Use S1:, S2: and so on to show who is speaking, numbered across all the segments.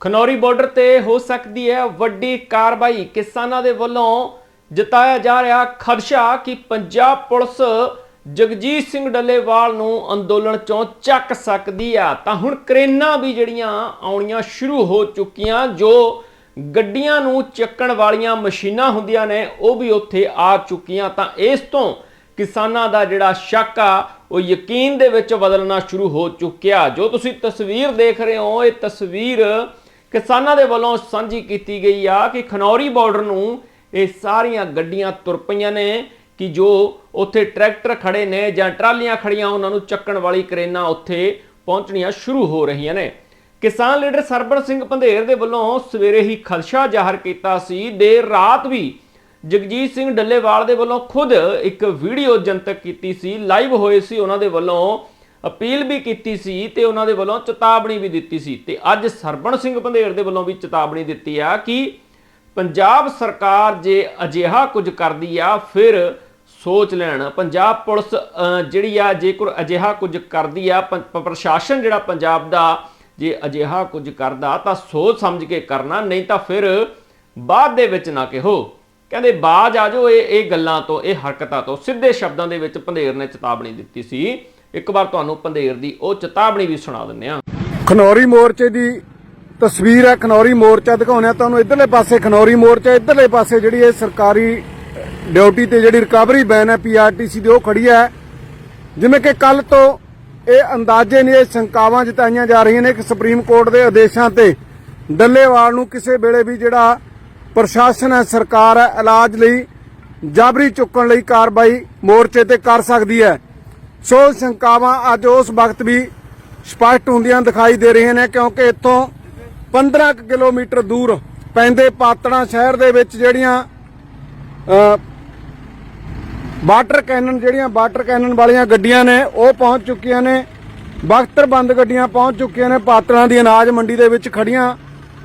S1: Khanauri border ਤੇ ਹੋ ਸਕਦੀ ਹੈ ਵੱਡੀ ਕਾਰਵਾਈ। ਕਿਸਾਨਾਂ ਦੇ ਵੱਲੋਂ ਜਤਾਇਆ ਜਾ ਰਿਹਾ ਖਦਸ਼ਾ ਕਿ ਪੰਜਾਬ ਪੁਲਿਸ ਜਗਜੀਤ ਸਿੰਘ ਡੱਲੇਵਾਲ ਨੂੰ ਅੰਦੋਲਨ ਚੋਂ ਚੱਕ ਸਕਦੀ ਆ। ਤਾਂ ਹੁਣ ਕਰੇਨਾਂ ਵੀ ਜਿਹੜੀਆਂ ਆਉਣੀਆਂ ਸ਼ੁਰੂ ਹੋ ਚੁੱਕੀਆਂ, ਜੋ ਗੱਡੀਆਂ ਨੂੰ ਚੱਕਣ ਵਾਲੀਆਂ ਮਸ਼ੀਨਾਂ ਹੁੰਦੀਆਂ ਨੇ, ਉਹ ਵੀ ਉੱਥੇ ਆ ਚੁੱਕੀਆਂ। ਤਾਂ ਇਸ ਤੋਂ ਕਿਸਾਨਾਂ ਦਾ ਜਿਹੜਾ ਸ਼ੱਕ ਆ, ਉਹ ਯਕੀਨ ਦੇ ਵਿੱਚ ਬਦਲਣਾ ਸ਼ੁਰੂ ਹੋ ਚੁੱਕਿਆ। ਜੋ ਤੁਸੀਂ ਤਸਵੀਰ ਦੇਖ ਰਹੇ ਹੋ, ਇਹ ਤਸਵੀਰ ਕਿਸਾਨਾਂ ਦੇ ਵੱਲੋਂ ਸਾਂਝੀ ਕੀਤੀ ਗਈ ਆ ਕਿ ਖਨੌਰੀ ਬਾਰਡਰ ਨੂੰ ਇਹ ਸਾਰੀਆਂ ਗੱਡੀਆਂ ਤੁਰ ਪਈਆਂ ਨੇ ਕਿ ਜੋ ਉੱਥੇ ਟਰੈਕਟਰ ਖੜੇ ਨੇ ਜਾਂ ਟਰਾਲੀਆਂ ਖੜੀਆਂ ਉਹਨਾਂ ਨੂੰ ਚੱਕਣ ਵਾਲੀ ਕਰੇਨਾਂ ਉੱਥੇ ਪਹੁੰਚਣੀਆਂ ਸ਼ੁਰੂ ਹੋ ਰਹੀਆਂ ਨੇ। ਕਿਸਾਨ ਲੀਡਰ ਸਰਬਣ ਸਿੰਘ ਪੰਧੇਰ ਦੇ ਵੱਲੋਂ ਸਵੇਰੇ ਹੀ ਖਦਸ਼ਾ ਜ਼ਾਹਰ ਕੀਤਾ ਸੀ। ਦੇਰ ਰਾਤ ਵੀ ਜਗਜੀਤ ਸਿੰਘ ਡੱਲੇਵਾਲ ਦੇ ਵੱਲੋਂ ਖੁਦ ਇੱਕ ਵੀਡੀਓ ਜਨਤਕ ਕੀਤੀ ਸੀ। ਲਾਈਵ ਹੋਏ ਸੀ ਉਹਨਾਂ ਦੇ ਵੱਲੋਂ ਅਪੀਲ ਵੀ ਕੀਤੀ ਸੀ ਤੇ ਉਹਨਾਂ ਦੇ ਵੱਲੋਂ ਚੇਤਾਵਨੀ ਵੀ ਦਿੱਤੀ ਸੀ। ਤੇ ਅੱਜ ਸਰਬਣ ਸਿੰਘ ਪੰਧੇਰ ਦੇ ਵੱਲੋਂ ਵੀ ਚੇਤਾਵਨੀ ਦਿੱਤੀ ਆ ਕਿ ਪੰਜਾਬ ਸਰਕਾਰ ਜੇ ਅਜਿਹਾ ਕੁਝ ਕਰਦੀ ਆ, ਫਿਰ ਸੋਚ ਲੈਣ। ਪੰਜਾਬ ਪੁਲਿਸ ਜਿਹੜੀ ਆ, ਜੇਕਰ ਅਜਿਹਾ ਕੁਝ ਕਰਦੀ ਆ ਪੰ- ਪ੍ਰਸ਼ਾਸਨ ਜਿਹੜਾ ਪੰਜਾਬ ਦਾ ਜੇ ਅਜਿਹਾ ਕੁਝ ਕਰਦਾ ਤਾਂ ਸੋਚ ਸਮਝ ਕੇ ਕਰਨਾ, ਨਹੀਂ ਤਾਂ ਫਿਰ ਬਾਅਦ ਦੇ ਵਿੱਚ ਨਾ ਕਿਹੋ। ਕਹਿੰਦੇ ਬਾਜ ਆ ਜਾਓ ਇਹ ਇਹ ਗੱਲਾਂ ਤੋਂ, ਇਹ ਹਰਕਤਾਂ ਤੋਂ। ਸਿੱਧੇ ਸ਼ਬਦਾਂ ਦੇ ਵਿੱਚ ਪੰਧੇਰ ਨੇ ਚੇਤਾਵਨੀ ਦਿੱਤੀ ਸੀ ਇੱਕ ਵਾਰ ਤੁਹਾਨੂੰ ਪੰਧੇਰ ਦੀ ਉਹ ਚੇਤਾਵਨੀ ਵੀ ਸੁਣਾ ਦਿੰਦੇ ਆ
S2: ਖਨੌਰੀ ਮੋਰਚੇ ਦੀ ਤਸਵੀਰ ਹੈ, ਖਨੌਰੀ ਮੋਰਚਾ ਦਿਖਾਉਣਿਆ ਤੁਹਾਨੂੰ। ਇਧਰਲੇ ਪਾਸੇ ਖਨੌਰੀ ਮੋਰਚਾ, ਇਧਰਲੇ ਪਾਸੇ ਜਿਹੜੀ ਇਹ ਸਰਕਾਰੀ ਡਿਊਟੀ ਤੇ ਜਿਹੜੀ ਰਿਕਵਰੀ ਵੈਨ ਹੈ ਪੀਆਰਟੀਸੀ ਦੀ, ਉਹ ਖੜੀ ਹੈ। ਜਿਵੇਂ ਕਿ ਕੱਲ ਤੋਂ ਇਹ ਅੰਦਾਜ਼ੇ ਨੇ ਇਹ ਸ਼ੰਕਾਵਾਂ ਜਤਾਈਆਂ ਜਾ ਰਹੀਆਂ ਨੇ ਕਿ ਸੁਪਰੀਮ ਕੋਰਟ ਦੇ ਆਦੇਸ਼ਾਂ ਤੇ ਡੱਲੇਵਾਲ ਨੂੰ ਕਿਸੇ ਵੇਲੇ ਵੀ ਜਿਹੜਾ ਪ੍ਰਸ਼ਾਸਨ ਹੈ, ਸਰਕਾਰ ਹੈ, ਇਲਾਜ ਲਈ ਜਾਬਰੀ ਚੁੱਕਣ ਲਈ ਕਾਰਵਾਈ ਮੋਰਚੇ ਤੇ ਕਰ ਸਕਦੀ ਹੈ। ਸੋ ਸ਼ੰਕਾਵਾਂ ਅੱਜ ਉਸ ਵਕਤ ਵੀ ਸਪਸ਼ਟ ਹੁੰਦੀਆਂ ਦਿਖਾਈ ਦੇ ਰਹੀਆਂ ਨੇ, ਕਿਉਂਕਿ ਇੱਥੋਂ 15 ਕੁ ਕਿਲੋਮੀਟਰ ਦੂਰ ਪੈਂਦੇ ਪਾਤੜਾ ਸ਼ਹਿਰ ਦੇ ਵਿੱਚ ਜਿਹੜੀਆਂ ਵਾਟਰ ਕੈਨਨ, ਜਿਹੜੀਆਂ ਵਾਟਰ ਕੈਨਨ ਵਾਲੀਆਂ ਗੱਡੀਆਂ ਨੇ, ਉਹ ਪਹੁੰਚ ਚੁੱਕੀਆਂ ਨੇ। ਬਖਤਰ ਬੰਦ ਗੱਡੀਆਂ ਪਹੁੰਚ ਚੁੱਕੀਆਂ ਨੇ, ਪਾਤੜਾਂ ਦੀ ਅਨਾਜ ਮੰਡੀ ਦੇ ਵਿੱਚ ਖੜੀਆਂ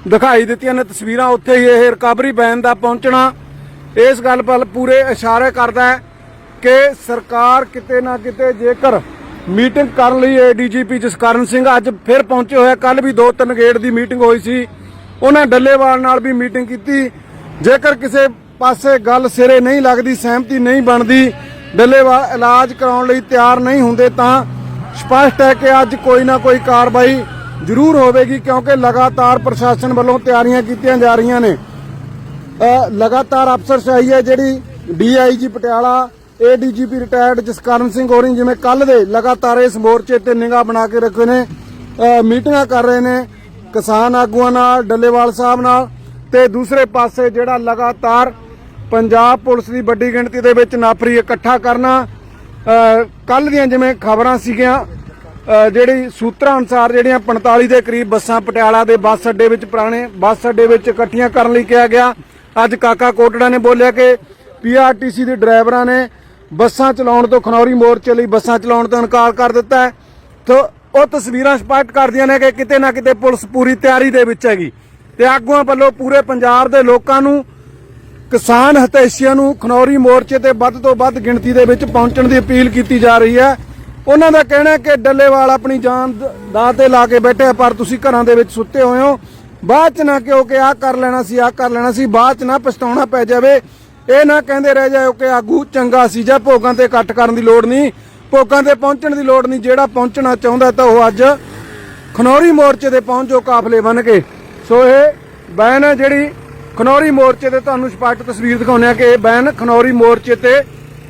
S2: ਦਿਖਾਈ ਦਿੱਤੀਆਂ ਨੇ। ਤਸਵੀਰਾਂ ਉੱਥੇ ਹੀ ਇਹ ਰਿਕਵਰੀ ਵੈਨ ਦਾ ਪਹੁੰਚਣਾ, ਇਸ ਗੱਲ ਵੱਲ ਪੂਰੇ ਇਸ਼ਾਰੇ ਕਰਦਾ ਹੈ। ਕਿ ਸਰਕਾਰ ਕਿਤੇ ਨਾ ਕਿਤੇ ਜੇਕਰ ਮੀਟਿੰਗ ਕਰਨ ਲਈ ਏਡੀਜੀਪੀ ਜਸਕਰਨ ਸਿੰਘ ਅੱਜ ਫਿਰ ਪਹੁੰਚੇ ਹੋਇਆ ਕੱਲ ਵੀ ਦੋ ਤਿੰਨ ਗੇੜ ਦੀ ਮੀਟਿੰਗ ਹੋਈ ਸੀ। ਉਹਨਾਂ ਡੱਲੇਵਾਲ ਨਾਲ ਵੀ ਮੀਟਿੰਗ ਕੀਤੀ। ਜੇਕਰ ਕਿਸੇ ਪਾਸੇ ਗੱਲ ਸਿਰੇ ਨਹੀਂ ਲੱਗਦੀ, ਸਹਿਮਤੀ ਨਹੀਂ ਬਣਦੀ, ਡੱਲੇਵਾਲ ਇਲਾਜ ਕਰਾਉਣ ਲਈ ਤਿਆਰ ਨਹੀਂ ਹੁੰਦੇ ਤਾਂ ਸਪਸ਼ਟ ਹੈ ਕਿ ਅੱਜ ਕੋਈ ਨਾ ਕੋਈ ਕਾਰਵਾਈ ਜ਼ਰੂਰ ਹੋਵੇਗੀ ਕਿਉਂਕਿ ਲਗਾਤਾਰ ਪ੍ਰਸ਼ਾਸਨ ਵੱਲੋਂ ਤਿਆਰੀਆਂ ਕੀਤੀਆਂ ਜਾ ਰਹੀਆਂ ਨੇ। ਲਗਾਤਾਰ ਅਫਸਰ ਅਫਸਰਸ਼ਾਹੀ ਹੈ ਜਿਹੜੀ ਡੀਆਈਜੀ ਪਟਿਆਲਾ ਇਹ ਏਡੀਜੀਪੀ ਰਿਟਾਇਰਡ ਜਸਕਰਨ ਸਿੰਘ ਹੋਰੀ ਜਿਵੇਂ ਕੱਲ ਦੇ ਲਗਾਤਾਰ ਇਸ ਮੋਰਚੇ ਤੇ ਨਿਗਾਹ ਬਣਾ ਕੇ ਰੱਖੇ ਨੇ ਮੀਟਿੰਗਾਂ ਕਰ ਰਹੇ ਨੇ ਕਿਸਾਨ ਆਗੂਆਂ ਨਾਲ, ਡੱਲੇਵਾਲ ਸਾਹਿਬ ਨਾਲ ਤੇ ਦੂਸਰੇ ਪਾਸੇ ਜਿਹੜਾ ਲਗਾਤਾਰ ਪੰਜਾਬ ਪੁਲਿਸ ਦੀ ਵੱਡੀ ਗਿਣਤੀ ਦੇ ਵਿੱਚ ਨਾਫਰੀ ਇਕੱਠਾ ਕਰਨਾ ਕੱਲ ਦੀਆਂ ਜਿਵੇਂ ਖਬਰਾਂ ਸੀਗੀਆਂ ਜਿਹੜੀ ਸੂਤਰਾਂ ਅਨੁਸਾਰ ਜਿਹੜੀਆਂ 45 ਦੇ ਕਰੀਬ ਬੱਸਾਂ ਪਟਿਆਲਾ ਦੇ ਬੱਸ ਅੱਡੇ ਵਿੱਚ ਪੁਰਾਣੇ ਬੱਸ ਅੱਡੇ ਵਿੱਚ ਇਕੱਠੀਆਂ ਕਰਨ ਲਈ ਕਿਹਾ ਗਿਆ। ਅੱਜ ਕਾਕਾ ਕੋਟੜਾ ਨੇ ਬੋਲਿਆ ਕਿ ਪੀਆਰਟੀਸੀ ਦੇ ਡਰਾਈਵਰਾਂ ਨੇ ਬੱਸਾਂ ਚਲਾਉਣ ਤੋਂ ਖਨੌਰੀ ਮੋਰਚੇ ਲਈ ਬੱਸਾਂ ਚਲਾਉਣ ਤੋਂ ਇਨਕਾਰ ਕਰ ਦਿੱਤਾ ਹੈ। ਤੋ ਉਹ ਤਸਵੀਰਾਂ ਸਪਸ਼ਟ ਕਰਦੀਆਂ ਨੇ ਕਿ ਕਿਤੇ ਨਾ ਕਿਤੇ ਪੁਲਿਸ ਪੂਰੀ ਤਿਆਰੀ ਦੇ ਵਿੱਚ ਹੈਗੀ। ਤੇ ਆਗੂਆਂ ਵੱਲੋਂ ਪੂਰੇ ਪੰਜਾਬ ਦੇ ਲੋਕਾਂ ਨੂੰ, ਕਿਸਾਨ ਹਤੈਸ਼ੀਆਂ ਨੂੰ ਖਨੌਰੀ ਮੋਰਚੇ ਤੇ ਵੱਧ ਤੋਂ ਵੱਧ ਗਿਣਤੀ ਦੇ ਵਿੱਚ ਪਹੁੰਚਣ ਦੀ ਅਪੀਲ ਕੀਤੀ ਜਾ ਰਹੀ ਹੈ। ਉਹਨਾਂ ਦਾ ਕਹਿਣਾ ਹੈ ਕਿ ਡੱਲੇਵਾਲ ਆਪਣੀ ਜਾਨ ਦ- ਦਾਅ ਤੇ ਲਾ ਕੇ ਬੈਠੇ ਪਰ ਤੁਸੀਂ ਘਰਾਂ ਦੇ ਵਿੱਚ ਸੁੱਤੇ ਹੋਏ ਹੋ। ਬਾਅਦ ਚ ਨਾ ਕਿਉਂਕਿ ਆਹ ਕਰ ਲੈਣਾ ਸੀ, ਆਹ ਕਰ ਲੈਣਾ ਸੀ, ਬਾਅਦ ਚ ਨਾ ਪਛਤਾਉਣਾ ਪੈ ਜਾਵੇ। ਇਹ ਨਾ ਕਹਿੰਦੇ ਰਹਿ ਜਾਓ ਕਿ ਆਗੂ ਚੰਗਾ ਸੀ ਜਾਂ ਭੋਗਾਂ ਤੇ ਇਕੱਠ ਕਰਨ ਦੀ ਲੋੜ ਨਹੀਂ, ਭੋਗਾਂ ਤੇ ਪਹੁੰਚਣ ਦੀ ਲੋੜ ਨਹੀਂ, ਜਿਹੜਾ ਪਹੁੰਚਣਾ ਚਾਹੁੰਦਾ ਤਾਂ ਉਹ ਅੱਜ ਖਨੌਰੀ ਮੋਰਚੇ ਤੇ ਪਹੁੰਚੋ ਕਾਫਲੇ ਬਣ ਕੇ। ਸੋ ਇਹ ਬੈਨ ਹੈ ਜਿਹੜੀ ਖਨੌਰੀ ਮੋਰਚੇ ਤੇ ਤੁਹਾਨੂੰ ਸਪਸ਼ਟ ਤਸਵੀਰ ਦਿਖਾਉਂਦੇ ਆ ਕਿ ਇਹ ਬੈਨ ਖਨੌਰੀ ਮੋਰਚੇ ਤੇ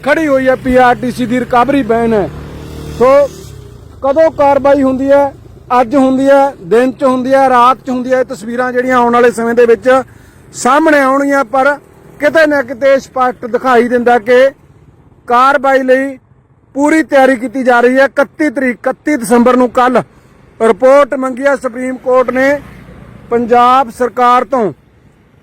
S2: ਖੜੀ ਹੋਈ ਹੈ ਪੀਆਰਟੀਸੀ ਦੀ ਰਿਕਵਰੀ ਬੈਨ ਹੈ। ਸੋ ਕਦੋਂ ਕਾਰਵਾਈ ਹੁੰਦੀ ਹੈ? ਅੱਜ ਹੁੰਦੀ ਹੈ, ਦਿਨ ਚ ਹੁੰਦੀ ਹੈ, ਰਾਤ ਚ ਹੁੰਦੀ ਹੈ, ਇਹ ਤਸਵੀਰਾਂ ਜਿਹੜੀਆਂ ਆਉਣ ਵਾਲੇ ਸਮੇਂ ਦੇ ਵਿੱਚ ਸਾਹਮਣੇ ਆਉਣਗੀਆਂ, ਪਰ ਕਿਤੇ ਨਾ ਕਿਤੇ ਸਪਸ਼ਟ ਦਿਖਾਈ ਦਿੰਦਾ ਕਿ ਕਾਰਵਾਈ ਲਈ ਪੂਰੀ ਤਿਆਰੀ ਕੀਤੀ ਜਾ ਰਹੀ ਹੈ। 31 ਤਰੀਕ 31 ਦਸੰਬਰ ਨੂੰ ਕੱਲ ਰਿਪੋਰਟ ਮੰਗੀ ਹੈ। ਸੁਪਰੀਮ ਕੋਰਟ ਨੇ ਪੰਜਾਬ ਸਰਕਾਰ ਤੋਂ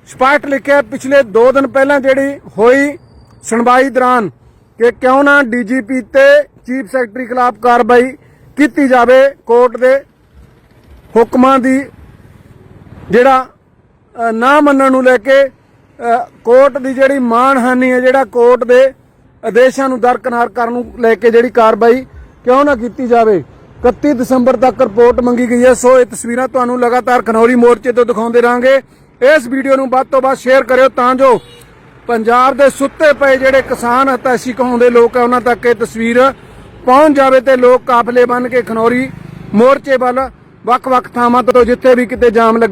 S2: ਸਪਸ਼ਟ ਲਿਖਿਆ ਪਿਛਲੇ 2 ਦਿਨ ਪਹਿਲਾਂ ਜਿਹੜੀ ਹੋਈ ਸੁਣਵਾਈ ਦੌਰਾਨ ਕਿ ਕਿਉਂ ਨਾ ਡੀਜੀਪੀ ਤੇ ਚੀਫ ਸੈਕਟਰੀ ਖਿਲਾਫ ਕਾਰਵਾਈ ਕੀਤੀ ਜਾਵੇ। ਕੋਰਟ ਦੇ ਹੁਕਮਾਂ ਦੀ ਜਿਹੜਾ ਨਾ ਮੰਨਣ ਨੂੰ ਲੈ ਕੇ ਕੋਰਟ ਦੀ ਜਿਹੜੀ ਮਾਨਹਾਨੀ ਹੈ, ਜਿਹੜਾ ਕੋਰਟ ਦੇ ਆਦੇਸ਼ਾਂ ਨੂੰ ਦਰਕਨਾਰ ਕਰਨ ਨੂੰ ਲੈ ਕੇ ਜਿਹੜੀ ਕਾਰਵਾਈ ਕਿਉਂ ਨਾ ਕੀਤੀ ਜਾਵੇ? 31 ਦਸੰਬਰ ਤੱਕ ਰਿਪੋਰਟ ਮੰਗੀ ਗਈ ਹੈ। ਸੋ ਇਹ ਤਸਵੀਰਾਂ ਤੁਹਾਨੂੰ ਲਗਾਤਾਰ ਖਨੌਰੀ ਮੋਰਚੇ ਤੋਂ ਦਿਖਾਉਂਦੇ ਰਾਂਗੇ। ਇਸ ਵੀਡੀਓ ਨੂੰ ਵੱਧ ਤੋਂ ਵੱਧ ਸ਼ੇਅਰ ਕਰਿਓ ਤਾਂ ਜੋ ਪੰਜਾਬ ਦੇ ਸੁੱਤੇ ਪਏ ਜਿਹੜੇ ਕਿਸਾਨ ਹਤਾਸ਼ੀ ਕਹਾਉਂਦੇ ਲੋਕ ਆ, ਉਹਨਾਂ ਤੱਕ ਇਹ ਤਸਵੀਰ ਪਹੁੰਚ ਜਾਵੇ ਤੇ ਲੋਕ ਕਾਫਲੇ ਬਣ ਕੇ ਖਨੌਰੀ ਮੋਰਚੇ ਵੱਲ ਵੱਖ-ਵੱਖ ਥਾਵਾਂ ਤੋਂ ਜਿੱਥੇ ਵੀ ਕਿਤੇ ਜਾਮ ਲੱਗੇ।